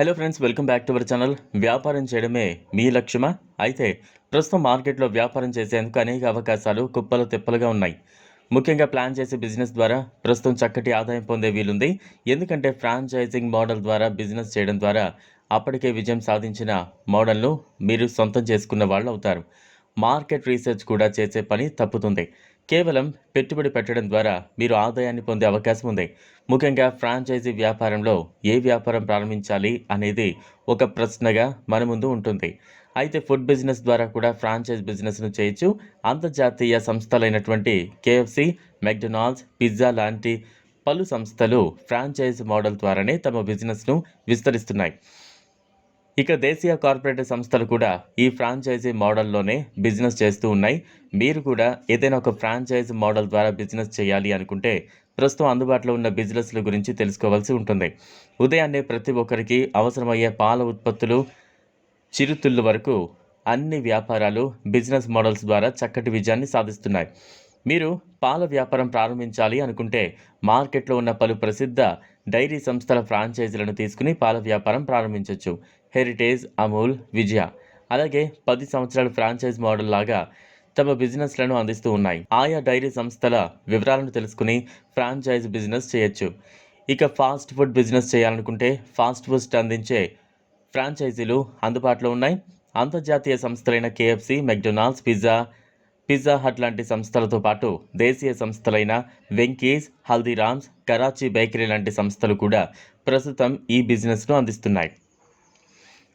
Hello friends welcome back to our channel వ్యాపారం చేయడమే మీ లక్ష్యమా? అయితే ప్రస్తుతం మార్కెట్లో వ్యాపారం చేసేందుకు అనేక అవకాశాలు కుప్పలు తిప్పలుగా ఉన్నాయి. ముఖ్యంగా ప్లాన్ చేసే బిజినెస్ ద్వారా ప్రస్తుతం చక్కటి ఆదాయం పొందే వీలుంది. ఎందుకంటే ఫ్రాంచైజింగ్ మోడల్ ద్వారా బిజినెస్ చేయడం ద్వారా అప్పటికే విజయం సాధించిన మోడల్ను మీరు సొంతం చేసుకున్న వాళ్ళు అవుతారు. మార్కెట్ రీసెర్చ్ కూడా చేసే పని తప్పుతుంది. కేవలం పెట్టుబడి పెట్టడం ద్వారా మీరు ఆదాయాన్ని పొందే అవకాశం ఉంది. ముఖ్యంగా ఫ్రాంచైజీ వ్యాపారంలో ఏ వ్యాపారం ప్రారంభించాలి అనేది ఒక ప్రశ్నగా మన ముందు ఉంటుంది. అయితే ఫుడ్ బిజినెస్ ద్వారా కూడా ఫ్రాంచైజ్ బిజినెస్ను చేయొచ్చు. అంతర్జాతీయ సంస్థలైనటువంటి కేఎఫ్సి మెక్డొనాల్డ్స్ పిజ్జా లాంటి పలు సంస్థలు ఫ్రాంచైజ్ మోడల్ ద్వారానే తమ బిజినెస్ను విస్తరిస్తున్నాయి. ఇక దేశీయ కార్పొరేట్ సంస్థలు కూడా ఈ ఫ్రాంచైజీ మోడల్లోనే బిజినెస్ చేస్తూ ఉన్నాయి. మీరు కూడా ఏదైనా ఒక ఫ్రాంచైజ్ మోడల్ ద్వారా బిజినెస్ చేయాలి అనుకుంటే ప్రస్తుతం అందుబాటులో ఉన్న బిజినెస్ల గురించి తెలుసుకోవాల్సి ఉంటుంది. ఉదయాన్నే ప్రతి ఒక్కరికి అవసరమయ్యే పాల ఉత్పత్తులు చిరుతిళ్ళు వరకు అన్ని వ్యాపారాలు బిజినెస్ మోడల్స్ ద్వారా చక్కటి విజయాన్ని సాధిస్తున్నాయి. మీరు పాల వ్యాపారం ప్రారంభించాలి అనుకుంటే మార్కెట్లో ఉన్న పలు ప్రసిద్ధ డైరీ సంస్థల ఫ్రాంచైజీలను తీసుకుని పాల వ్యాపారం ప్రారంభించవచ్చు హెరిటేజ్ అమూల్ విజయ. అలాగే పది సంవత్సరాల ఫ్రాంచైజ్ మోడల్ లాగా తమ బిజినెస్లను అందిస్తూ ఉన్నాయి. ఆయా డైరీ సంస్థల వివరాలను తెలుసుకుని ఫ్రాంచైజ్ బిజినెస్ చేయొచ్చు. ఇక ఫాస్ట్ ఫుడ్ బిజినెస్ చేయాలనుకుంటే ఫాస్ట్ ఫుడ్ అందించే ఫ్రాంచైజీలు అందుబాటులో ఉన్నాయి. అంతర్జాతీయ సంస్థలైన KFC McDonald's pizza pizza hut లాంటి సంస్థలతో పాటు దేశీయ సంస్థలైన వెంకీస్ హల్దీరామ్స్ కరాచీ బేకరీ లాంటి సంస్థలు కూడా ప్రస్తుతం ఈ బిజినెస్ను అందిస్తున్నాయి.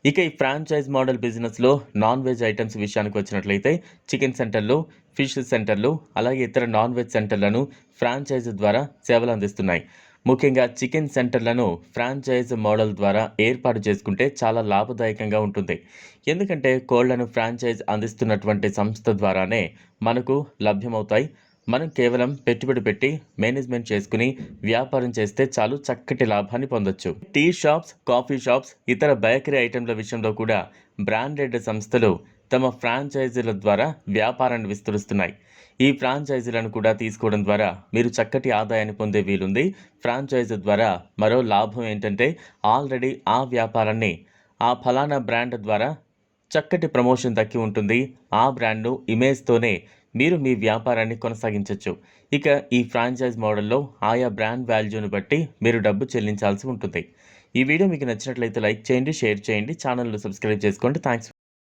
ఇక ఈ ఫ్రాంచైజ్ మోడల్ బిజినెస్లో నాన్ వెజ్ ఐటమ్స్ విషయానికి వచ్చినట్లయితే చికెన్ సెంటర్లు ఫిష్ సెంటర్లు అలాగే ఇతర నాన్ వెజ్ సెంటర్లను ఫ్రాంచైజ్ ద్వారా సేవలు అందిస్తున్నాయి. ముఖ్యంగా చికెన్ సెంటర్లను ఫ్రాంచైజ్ మోడల్ ద్వారా ఏర్పాటు చేసుకుంటే చాలా లాభదాయకంగా ఉంటుంది. ఎందుకంటే కోళ్ళను ఫ్రాంచైజ్ అందిస్తున్నటువంటి సంస్థ ద్వారానే మనకు లభ్యమవుతాయి. మనం కేవలం పెట్టుబడి పెట్టి మేనేజ్మెంట్ చేసుకుని వ్యాపారం చేస్తే చాలు చక్కటి లాభాన్ని పొందొచ్చు. టీ షాప్స్ కాఫీ షాప్స్ ఇతర బేకరీ ఐటెంల విషయంలో కూడా బ్రాండెడ్ సంస్థలు తమ ఫ్రాంచైజీల ద్వారా వ్యాపారాన్ని విస్తరిస్తున్నాయి. ఈ ఫ్రాంచైజీలను కూడా తీసుకోవడం ద్వారా మీరు చక్కటి ఆదాయాన్ని పొందే వీలుంది. ఫ్రాంచైజీ ద్వారా మరో లాభం ఏంటంటే ఆల్రెడీ ఆ వ్యాపారాన్ని ఆ ఫలానా బ్రాండ్ ద్వారా చక్కటి ప్రమోషన్ దక్కి ఉంటుంది. ఆ బ్రాండ్ను ఇమేజ్తోనే మీరు మీ వ్యాపారాన్ని కొనసాగించవచ్చు ఇక ఈ ఫ్రాంచైజ్ మోడల్లో ఆయా బ్రాండ్ వాల్యూను బట్టి మీరు డబ్బు చెల్లించాల్సి ఉంటుంది. ఈ వీడియో మీకు నచ్చినట్లయితే లైక్ చేయండి షేర్ చేయండి ఛానల్ను సబ్స్క్రైబ్ చేసుకోండి. థ్యాంక్స్